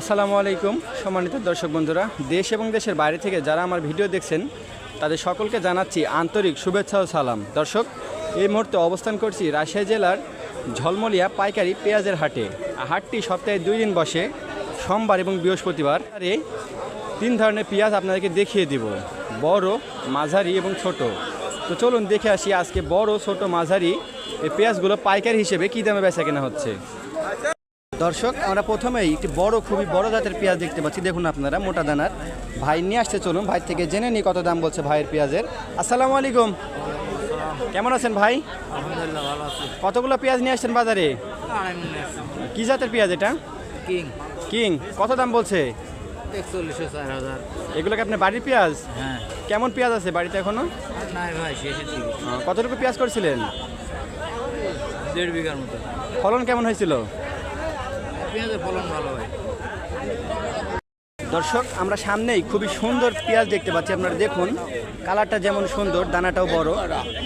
আসসালামু আলাইকুম, সম্মানিত দর্শক বন্ধুরা। দেশ এবং দেশের বাইরে থেকে যারা আমার ভিডিও দেখছেন, তাদের সকলকে জানাচ্ছি আন্তরিক শুভেচ্ছা ও সালাম। দর্শক, এই মুহূর্তে অবস্থান করছি রাজশাহী জেলার ঝলমলিয়া পাইকারি পেঁয়াজের হাটে। হাটটি সপ্তাহে দুই দিন বসে, সোমবার এবং বৃহস্পতিবার। আর এই তিন ধরনের পেঁয়াজ আপনাদেরকে দেখিয়ে দিব, বড়, মাঝারি এবং ছোট। তো চলুন দেখে আসি আজকে বড়, ছোট, মাঝারি এই পেঁয়াজগুলো পাইকারি হিসেবে কী দামে বেচা কেনা হচ্ছে। দর্শক আমরা প্রথমেই একটি বড় খুবই বড় জাতের পেঁয়াজ দেখতে পাচ্ছি। দেখুন আপনারা মোটা দানার। ভাই নিয়ে আসতে চলুন। ভাই থেকে জেনে নিই কত দাম বলছে ভাইয়ের পেঁয়াজের। আসসালামু আলাইকুম। কেমন আছেন ভাই? কতগুলো পেঁয়াজ নিয়ে আসছেন বাজারে? কি জাতের পেঁয়াজ এটা? কিং। কিং। কত দাম বলছে? একচল্লিশশো চার হাজার। এগুলো কি আপনার বাড়ির পেঁয়াজ? হ্যাঁ। কেমন পেঁয়াজ আছে বাড়িতে এখনও? নাই ভাই শেষের দিকে। কতটুকু পেঁয়াজ করছিলেন? দেড় বিঘার মতো। ফলন কেমন হয়েছিল? পেঁয়াজের ফলন ভালো হয়। দর্শক আমরা সামনেই খুবই সুন্দর পেঁয়াজ দেখতে পাচ্ছি। আপনারা দেখুন কালারটা যেমন সুন্দর দানাটাও বড়।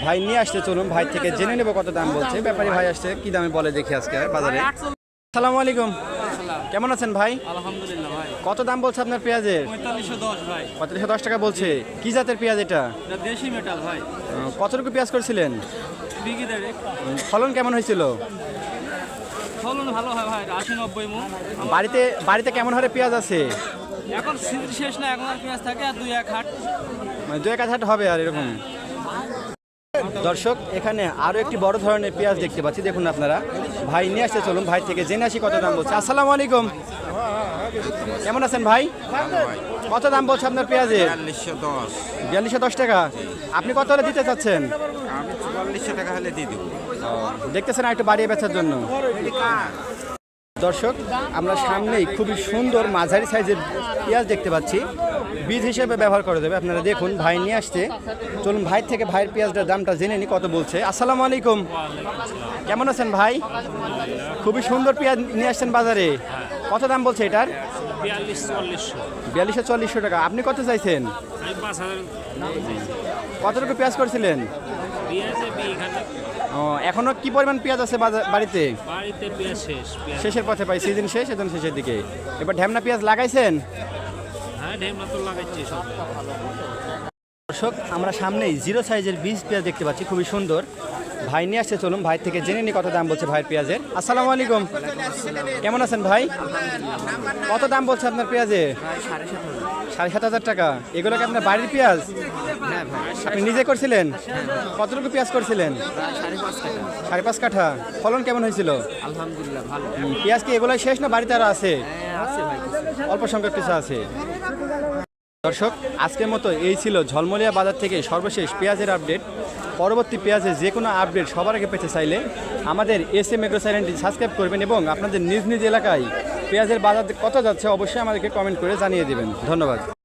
ভাই নিয়ে আসতে চলুন। ভাই থেকে জেনে নেব কত দাম বলছে। ব্যাপারী ভাই আসছে কি দামে বলে দেখি আজকে বাজারে। আসসালামু আলাইকুম। কেমন আছেন ভাই? আলহামদুলিল্লাহ ভাই। কত দাম বলছে আপনার পেঁয়াজের? পঁয়তাল্লিশশো দশ ভাই। পঁয়তাল্লিশশো দশ টাকা বলছে। কি জাতের পেঁয়াজ এটা? দেশি মেটাল ভাই। কতটুকু পেঁয়াজ করছিলেন? ফলন কেমন হয়েছিল? ফলন ভালো হয় ভাই আশি নব্বই মন। বাড়িতে বাড়িতে কেমন হারে পেঁয়াজ আছে? এখন সিজন শেষ না এখন আর পেঁয়াজ থাকে আর দুই এক হাট। মানে দু এক হাজার হবে আর এরকম। দর্শক এখানে আরও একটি বড় ধরনের পেঁয়াজ দেখতে পাচ্ছি দেখুন আপনারা। ভাই নিয়ে আসতে চলুন ভাই থেকে জেনে আসি কত দাম বলছে। আসসালামু আলাইকুম। কেমন আছেন ভাই? কত দাম বলছে আপনার পেঁয়াজের? বিয়াল্লিশশো দশ। বিয়াল্লিশশো দশ টাকা। আপনি কত হলে দিতে চাচ্ছেন? আমি চুয়াল্লিশশো টাকা হলে দিয়ে দেবো। দেখতেছেন একটু বাড়িয়ে বেচার জন্য। দর্শক আমরা সামনেই খুবই সুন্দর মাঝারি সাইজের পেঁয়াজ দেখতে পাচ্ছি। বীজ হিসেবে ব্যবহার করে দেবে আপনারা দেখুন ভাই নিয়ে আসছে। চলুন ভাই থেকে ভাইয়ের পেঁয়াজটার দামটা জেনে নি কত বলছে। আসসালামু আলাইকুম। কেমন আছেন ভাই? খুবই সুন্দর পেঁয়াজ নিয়ে আসছেন বাজারে। কত দাম বলছে এটার? বিয়াল্লিশ চল্লিশশো। বিয়াল্লিশশো চল্লিশশো টাকা। আপনি কত চাইছেন? কতটুকু পেঁয়াজ করছিলেন? ও এখনও কি পরিমাণ পেঁয়াজ আছে বাড়িতে? বাড়িতে পেঁয়াজ শেষ শেষের পথে পাই সিজন শেষ একদম শেষের দিকে। এবার ঢ্যামনা পেঁয়াজ লাগাইছেন? হ্যাঁ ঢেমনা তো লাগাইছি সব। দর্শক আমরা সামনেই জিরো সাইজের বীজ পেঁয়াজ দেখতে পাচ্ছি খুবই সুন্দর। ভাই নিয়ে আসছে চলুন ভাই থেকে জেনে নি কত দাম বলছে ভাইয়ের পেঁয়াজের। আসসালামু আলাইকুম। কেমন আছেন ভাই? কত দাম বলছে আপনার পেঁয়াজে? সাড়ে সাত হাজার টাকা। এগুলো কি আপনার বাড়ির পেঁয়াজ? আপনি নিজে করছিলেন? কতটুকু পেঁয়াজ করছিলেন? সাড়ে পাঁচ কাঠা। ফলন কেমন হয়েছিল? আলহামদুলিল্লাহ ভালো। পেঁয়াজ কি এগুলো শেষ না বাড়িতে আরও আছে? আছে অল্প সংখ্যক কিছু আছে। দর্শক, আজকের মতো এই ছিল ঝলমলিয়া বাজার থেকে সর্বশেষ পেঁয়াজের আপডেট। পরবর্তী পেঁয়াজের যে কোনো আপডেট সবার আগে পেতে চাইলে আমাদের এস এম এগ্রো চ্যানেলটি সাবস্ক্রাইব করবেন এবং আপনাদের নিজ নিজ এলাকায় পেঁয়াজের বাজার কত যাচ্ছে অবশ্যই আমাদেরকে কমেন্ট করে জানিয়ে দেবেন। ধন্যবাদ।